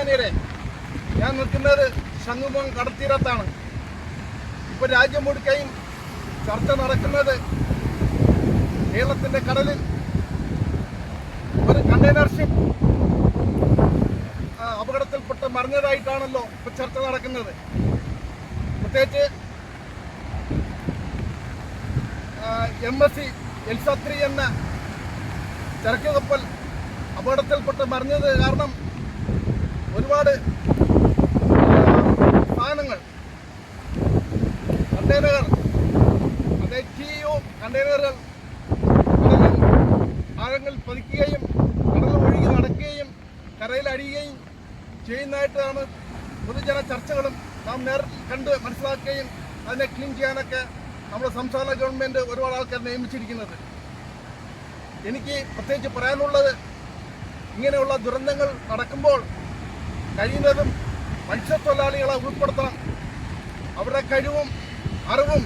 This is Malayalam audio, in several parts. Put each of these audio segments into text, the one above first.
ബഹുമാനിയരെ ഞാൻ നിൽക്കുന്നത് ശംഖുമുഖം കടത്തീരത്താണ് ഇപ്പൊ രാജ്യം മുഴുക്കയും ചർച്ച നടക്കുന്നത് കേരളത്തിന്റെ കടലിൽ. ഒരു കണ്ടെയ്നർ ഷിപ്പ് അപകടത്തിൽപ്പെട്ട് മറിഞ്ഞതായിട്ടാണല്ലോ ഇപ്പൊ ചർച്ച നടക്കുന്നത്. പ്രത്യേകിച്ച് എം എസ് സി എൽസത്രി എന്ന ചരക്ക് കപ്പൽ അപകടത്തിൽപ്പെട്ട് മറിഞ്ഞത് കാരണം ഒരുപാട് സാധനങ്ങൾ. കണ്ടെയ്നറുകൾ. അതായത് ടി യു കണ്ടെയ്നറുകൾ. ആഴങ്ങളിൽ പതിക്കുകയും കടലിൽ ഒഴുകി നടക്കുകയും കരയിൽ അടിയുകയും ചെയ്യുന്നതായിട്ടാണ് പൊതുജന ചർച്ചകളും നാം നേരിൽ കണ്ട് മനസ്സിലാക്കുകയും അതിനെ ക്ലീൻ ചെയ്യാനൊക്കെ നമ്മുടെ സംസ്ഥാന ഗവൺമെന്റ് ഒരുപാട് ആൾക്കാർ നിയമിച്ചിരിക്കുന്നത്. എനിക്ക് പ്രത്യേകിച്ച് പറയാനുള്ളത് ഇങ്ങനെയുള്ള ദുരന്തങ്ങൾ നടക്കുമ്പോൾ കഴിയുന്നതും മത്സ്യത്തൊഴിലാളികളെ ഉൾപ്പെടുത്തണം. അവരുടെ കഴിവും അറിവും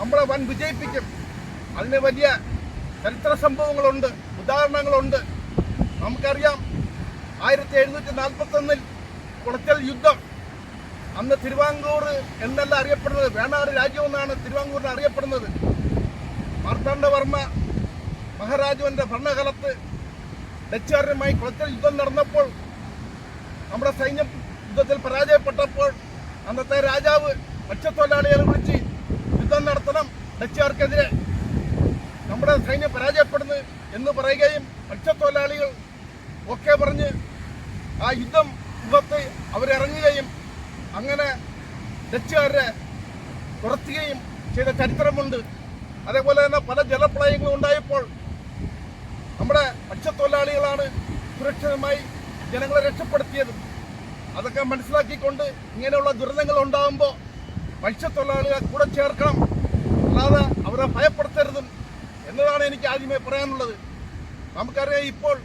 നമ്മളെ വൻ വിജയിപ്പിക്കും. അതിന് വലിയ ചരിത്ര സംഭവങ്ങളുണ്ട് ഉദാഹരണങ്ങളുണ്ട്. നമുക്കറിയാം ആയിരത്തി എഴുന്നൂറ്റി നാൽപ്പത്തി ഒന്നിൽ കുളച്ചൽ യുദ്ധം. അന്ന് തിരുവാങ്കൂർ എന്നല്ല അറിയപ്പെടുന്നത് വേണാട് രാജ്യമെന്നാണ് തിരുവാങ്കൂറിന് അറിയപ്പെടുന്നത്. മാർത്താണ്ഡവർമ്മ മഹാരാജുവിന്റെ ഭരണകാലത്ത് ഡച്ചുകാരനുമായി കുളച്ചൽ യുദ്ധം നടന്നപ്പോൾ നമ്മുടെ സൈന്യം യുദ്ധത്തിൽ പരാജയപ്പെട്ടപ്പോൾ അന്നത്തെ രാജാവ് മത്സ്യത്തൊഴിലാളികളെ വിളിച്ച് യുദ്ധം നടത്തണം. ഡച്ചുകാർക്കെതിരെ നമ്മുടെ സൈന്യം പരാജയപ്പെടുന്നു എന്ന് പറയുകയും മത്സ്യത്തൊഴിലാളികൾ ഒക്കെ പറഞ്ഞ് ആ യുദ്ധം യുദ്ധത്തിൽ അവരിറങ്ങുകയും അങ്ങനെ ഡച്ചുകാരെ തുറത്തുകയും ചെയ്ത ചരിത്രമുണ്ട്. അതേപോലെ തന്നെ പല ജലപ്രളയങ്ങളും ഉണ്ടായപ്പോൾ നമ്മുടെ മത്സ്യത്തൊഴിലാളികളാണ് സുരക്ഷിതമായി ജനങ്ങളെ രക്ഷപ്പെടുത്തിയതും അതൊക്കെ മനസ്സിലാക്കിക്കൊണ്ട് ഇങ്ങനെയുള്ള ദുരന്തങ്ങൾ ഉണ്ടാകുമ്പോൾ മത്സ്യത്തൊഴിലാളികളെ കൂടെ ചേർക്കണം. അല്ലാതെ അവരെ ഭയപ്പെടുത്തരുതും എന്നതാണ് എനിക്ക് ആദ്യമേ പറയാനുള്ളത്. നമുക്കറിയാം ഇപ്പോൾ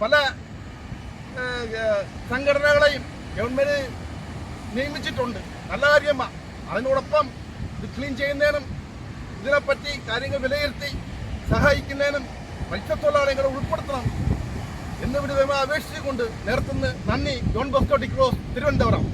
പല സംഘടനകളെയും ഗവൺമെന്റ് നിയമിച്ചിട്ടുണ്ട്. നല്ല കാര്യമാണ് അതിനോടൊപ്പം ഇത് ക്ലീൻ ചെയ്യുന്നതിനും ഇതിനെപ്പറ്റി കാര്യങ്ങൾ വിലയിരുത്തി സഹായിക്കുന്നതിനും മത്സ്യത്തൊഴിലാളികളെ ഉൾപ്പെടുത്തണം. എന്ന് വിധമായി അപേക്ഷിച്ചുകൊണ്ട് നേരത്തുനിന്ന് നന്ദി ജോൺ ബോസ്കോ ഡിക്രോസ് തിരുവനന്തപുരം.